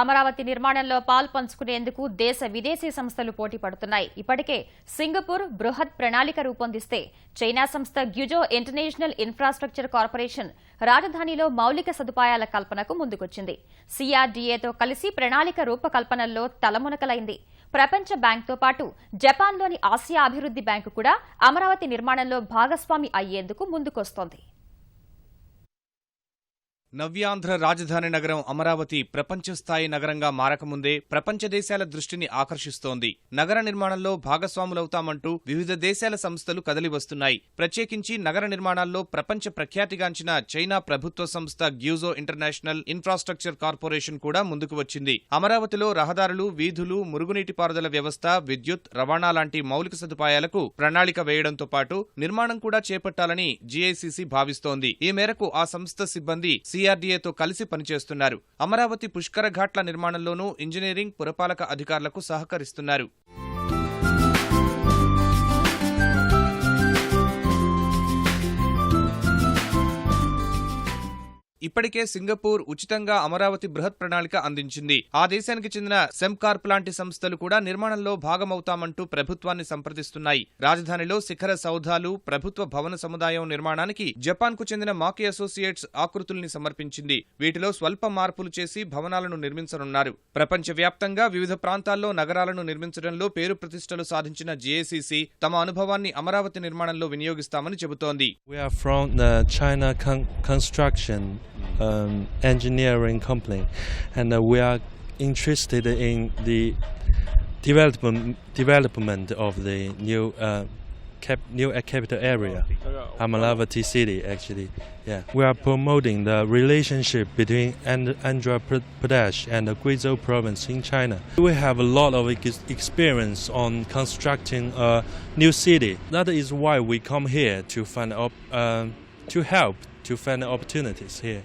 అమరావతి నిర్మాణంలో పాలు పంచుకునేందుకు దేశ విదేశీ సంస్థలు పోటీ పడుతున్నాయి. ఇప్పటికే సింగపూర్ బృహత్ ప్రణాళిక రూపొందిస్తే చైనా సంస్థ గ్యుజో ఇంటర్నేషనల్ ఇన్ఫ్రాస్ట్రక్చర్ కార్పొరేషన్ రాజధానిలో మౌలిక సదుపాయాల కల్పనకు ముందుకొచ్చింది. సీఆర్డీఏతో కలిసి ప్రణాళిక రూపకల్పనల్లో తలమునకలైంది. ప్రపంచ బ్యాంక్తో పాటు జపాన్లోని ఆసియా అభివృద్ధి బ్యాంకు కూడా అమరావతి నిర్మాణంలో భాగస్వామి అయ్యేందుకు ముందుకొస్తోంది. నవ్యాంధ్ర రాజధాని నగరం అమరావతి ప్రపంచ స్థాయి నగరంగా మారకముందే ప్రపంచ దేశాల దృష్టిని ఆకర్షిస్తోంది. నగర నిర్మాణంలో భాగస్వాములవుతామంటూ వివిధ దేశాల సంస్థలు కదలి వస్తున్నాయి ప్రత్యేకించి నగర నిర్మాణాల్లో ప్రపంచ ప్రఖ్యాతిగాంచిన చైనా ప్రభుత్వ సంస్థ గ్యూజో ఇంటర్నేషనల్ ఇన్ఫ్రాస్ట్రక్చర్ కార్పొరేషన్ కూడా ముందుకు వచ్చింది. అమరావతిలో రహదారులు వీధులు మురుగునీటిపారుదల వ్యవస్థ విద్యుత్ రవాణా లాంటి మౌలిక సదుపాయాలకు ప్రణాళిక వేయడంతో పాటు నిర్మాణం కూడా చేపట్టాలని జీఐసీసీ భావిస్తోంది. ఈ మేరకు ఆ సంస్థ సిబ్బంది సిఆర్డీఏతో కలిసి పనిచేస్తున్నారు. అమరావతి పుష్కర ఘాట్ల నిర్మాణంలోనూ ఇంజనీరింగ్ పురపాలక అధికారులకు సహకరిస్తున్నారు. ఇప్పటికే సింగపూర్ ఉచితంగా అమరావతి బృహత్ ప్రణాళిక అందించింది. ఆ దేశానికి చెందిన సెమ్కార్ప్ లాంటి సంస్థలు కూడా నిర్మాణంలో భాగమవుతామంటూ ప్రభుత్వాన్ని సంప్రదిస్తున్నాయి. రాజధానిలో శిఖర సౌధాలు ప్రభుత్వ భవన సముదాయం నిర్మాణానికి జపాన్కు చెందిన మాకి అసోసియేట్స్ ఆకృతుల్ని సమర్పించింది. వీటిలో స్వల్ప మార్పులు చేసి భవనాలను నిర్మించనున్నారు. ప్రపంచవ్యాప్తంగా వివిధ ప్రాంతాల్లో నగరాలను నిర్మించడంలో పేరు ప్రతిష్టలు సాధించిన జేఏసీసీ తమ అనుభవాన్ని అమరావతి నిర్మాణంలో వినియోగిస్తామని చెబుతోంది. We are from the China con- Construction um, Engineering Company, and uh, we are interested in the development development of the new uh, cap- new uh, capital area, Amaravati city. Actually, yeah, we are promoting the relationship between And- Andhra Pradesh and the Guizhou province in China. We have a lot of ex- experience on constructing a new city. That is why we come here to find op- um to help to find opportunities here.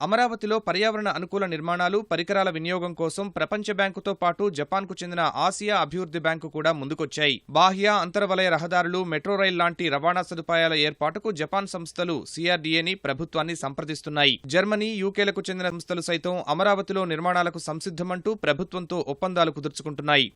అమరావతిలో పర్యావరణ అనుకూల నిర్మాణాలు పరికరాల వినియోగం కోసం ప్రపంచ బ్యాంకుతో పాటు జపాన్కు చెందిన ఆసియా అభివృద్ధి బ్యాంకు కూడా ముందుకొచ్చాయి. బాహ్య అంతర్వలయ రహదారులు మెట్రో రైల్ లాంటి రవాణా సదుపాయాల ఏర్పాటుకు జపాన్ సంస్థలు సిఆర్డీఏని ప్రభుత్వాన్ని సంప్రదిస్తున్నాయి. జర్మనీ యూకేలకు చెందిన సంస్థలు సైతం అమరావతిలో నిర్మాణాలకు సంసిద్ధమంటూ ప్రభుత్వంతో ఒప్పందాలు కుదుర్చుకుంటున్నాయి.